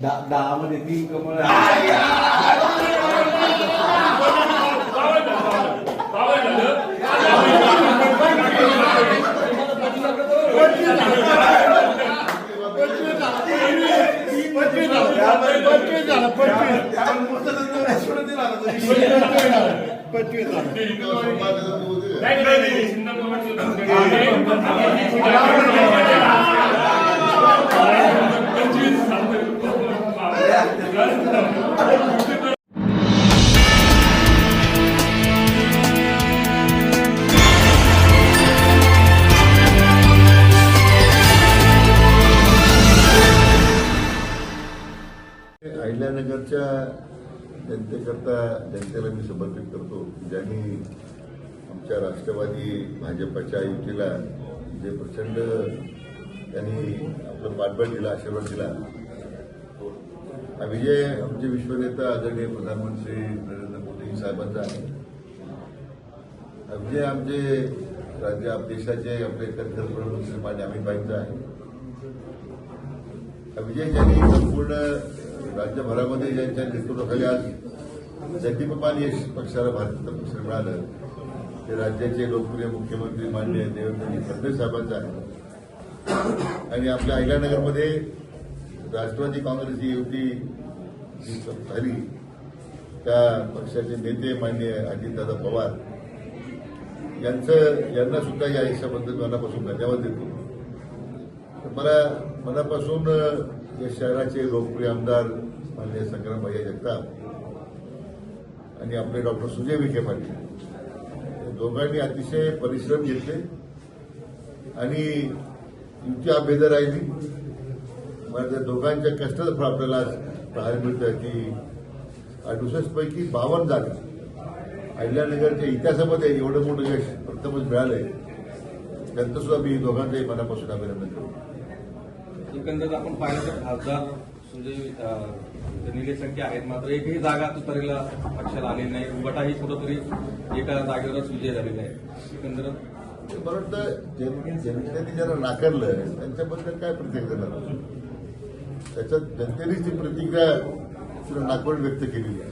दहा दहा मध्ये तीन अहिल्यानगरच्या जनतेकरता जनतेला मी समर्पित करतो ज्यांनी आमच्या राष्ट्रवादी भाजपच्या युतीला जे प्रचंड त्यांनी आपलं पाठबळ दिला आशीर्वाद दिला विजय आमचे विश्वनेता आदरणीय प्रधानमंत्री नरेंद्र मोदी साहेबांचा आहे. विजय आमचे राज्य देशाचे आपले कणखर प्रधानमंत्री माझ्या अमितभाईंचा आहे. विजय ज्यांनी संपूर्ण राज्यभरामध्ये ज्यांच्या नेतृत्वाखाली आज जगदीपमान यश पक्षाला भारतीय पक्ष मिळालं. ते राज्याचे लोकप्रिय मुख्यमंत्री मान्य देवेंद्रजी फडणवीस साहेबांचा आहे. आणि आपल्या अहिल्यानगरमध्ये राष्ट्रवादी काँग्रेसची युती जी झाली. त्या पक्षाचे नेते मान्य अजितदादा पवार यांचं यांना सुद्धा या यशाबद्दल मनापासून धन्यवाद देतो. तर मला मनापासून या शहराचे लोकप्रिय आमदार माननीय संग्राम भैया जगताप आणि आपले डॉक्टर सुजय विखे पाटील दोघांनी अतिशय परिश्रम घेतले आणि युती अभेद राहिली. मला त्या दोघांच्या कष्टाचं फळ आपल्याला पाहायला मिळतं की अडुसष्ट पैकी बावन्न जागा अहिल्यानगरच्या इतिहासामध्ये एवढं मोठं यश प्रथमच मिळालंय. त्यांचं सुद्धा मी दोघांचंही मनापासून अभिनंदन करतो. एकंदरीत आपण पाहिलं तर खासदार सुजय निलेश संख्या आहेत. मात्र एकही जागा तुतारीला पक्षाला आलेली नाही. उभटाही कुठंतरी एका जागेवरच विजय झालेला आहे. एकंदरीत मला वाटतं जन- जनतेने ज्यांना नाकारलं त्यांच्याबद्दल काय प्रतिक्रिया देणार? त्याच्यात जनतेनेच ती प्रतिक्रिया तिला नाकवड व्यक्त केलेली आहे.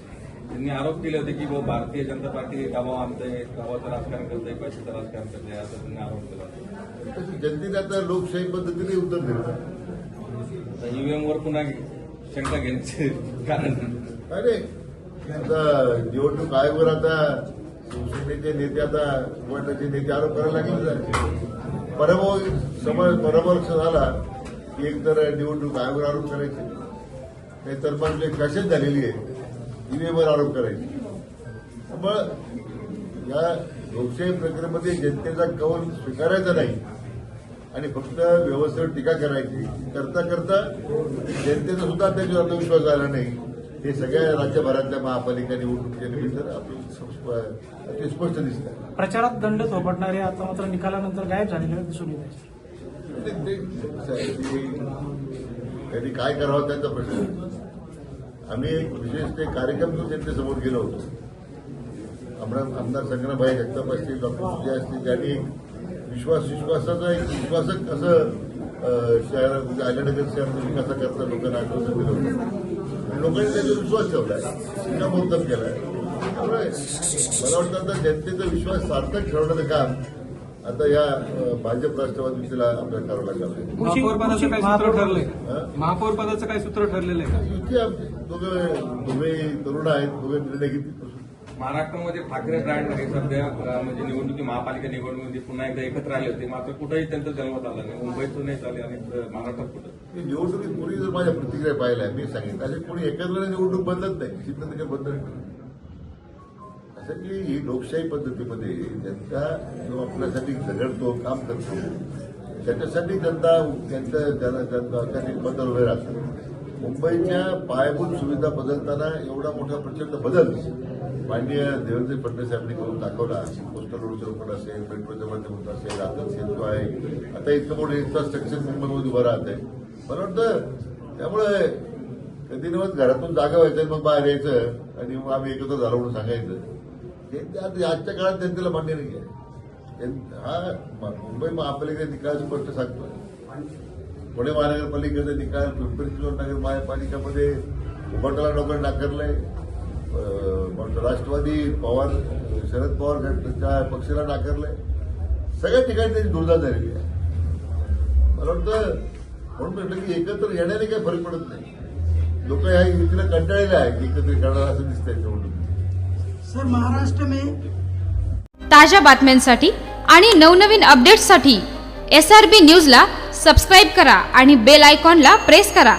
त्यांनी आरोप केले होते की भारतीय जनता पार्टी गावा आमचं गावाचं राजकारण करते पैशाचं राजकारण करते असं त्यांनी आरोप केला होता. तशी जनतेने आता लोकशाही पद्धतीने उत्तर दिलं. ईव्हीएम वर पुन्हा शंका घेण्याचे कारण अरे आता निवडणूक आयोगावर आता शिवसेनेचे नेते आता गटाचे नेते आरोप करायला लागले. पराभव समज पराभव झाला. एक तर निवडणूक आयोगावर आरोप करायचे. नाही तर मग जे फॅशन झालेली आहे? ईव्हीएमवर आरोप करायचे. त्यामुळं या लोकशाही प्रक्रियेमध्ये जनतेचा कौल स्वीकारायचा नाही. आणि फक्त व्यवस्थेवर टीका करायची. करता करता जनतेचा सुद्धा त्याच्यावर आत्मविश्वास आला नाही. हे सगळ्या राज्यभरातल्या महापालिका निवडणुकीच्या निमित्त आपल्याला अति स्पष्ट दिसतं प्रचारात दंड थोपटणारे आता मात्र निकालानंतर गायब झालेले दिसून येत आहे ते- त्यांनी काय करावं त्यांचा प्रश्न. आम्ही एक विशेष ते कार्यक्रम घेऊन जनतेसमोर गेलो होतो. आमदार आमदार संग्रामभाई जगताप असतील डॉक्टर विजय असतील त्यांनी एक विश्वास विश्वासाचा एक विश्वासक कसं शहर म्हणजे अहिल्यानगर शहर विकासा करता लोकांना आश्वासन दिलं होतं. आणि लोकांनी त्याचा विश्वास ठेवलाय. केला आहे त्यामुळे मला वाटतं आता जनतेचा विश्वास सार्थक ठेवण्याचं काम आता या भाजप राष्ट्रवादी युतीला आपल्याला करावं लागणार आहे महापौर पदाचं काय सूत्र ठरलंय. हा? महापौर पदाचं काय सूत्र ठरलेलं आहे का? युती आमची दोघं दोघे तरुण आहेत दोघे निर्णय घेतील महाराष्ट्रामध्ये ठाकरे ब्रँड हे सध्या म्हणजे निवडणुकी महापालिका निवडणुकीमध्ये पुन्हा एकदा एकत्र आले होते. मात्र कुठेही त्यांचा जन्मत आला नाही. मुंबईतून नाही झाले आणि महाराष्ट्रात कुठं? निवडणुकीत कोणी जर माझ्या प्रतिक्रिया पाहिल्या मी सांगितलं. असे कोणी एकत्र निवडणूक बदलत नाही. बदल असं की ही लोकशाही पद्धतीमध्ये जनता जो आपल्यासाठी झगडतो काम करतो त्याच्यासाठी जनता त्यांचं त्यांना त्यांचा त्यांनी बदल वेळ असतो. मुंबईच्या पायाभूत सुविधा बदलताना एवढा मोठा प्रचंड बदल माननीय देवेंद्र फडणवीस यांनी करून दाखवला. कोस्टल रोडचं रोपण असेल मेट्रोच्या माध्यमातून असेल आता सेतू आहे आता इतकं मोठं इन्फ्रास्ट्रक्चर मुंबईमध्ये उभं राहत आहे. मला वाटतं त्यामुळे कधी दिवस घरातून जागा व्हायचं मग बाहेर यायचं आणि मग आम्ही एकत्र झालो म्हणून सांगायचं. हे आजच्या काळात जनतेला मान्य नाही आहे हा मुंबई महापालिका निकाल स्पष्ट सांगतोय पुणे महानगरपालिकेचा निकाल पिंपरी चिंचवड नगर महापालिकामध्ये उभटाला लोकांनी नाकारलंय राष्ट्रवादी पवार शरद पवार गटाच्या पक्षाला नाकारलंय सगळ्या ठिकाणी त्याची दुर्दा झालेली आहे मला वाटतं म्हणून म्हटलं की एकत्र येण्याने काही फरक पडत नाही लोक ह्या युतीला कंटाळलेले आहे की एकत्र करणार असं दिसतंय निवडणूक सर महाराष्ट्र में ताज्या बातम्यांसाठी आणि नवनवीन अपडेट्ससाठी एस आर बी न्यूजला सबस्क्राईब करा आणि बेल आयकॉनला प्रेस करा.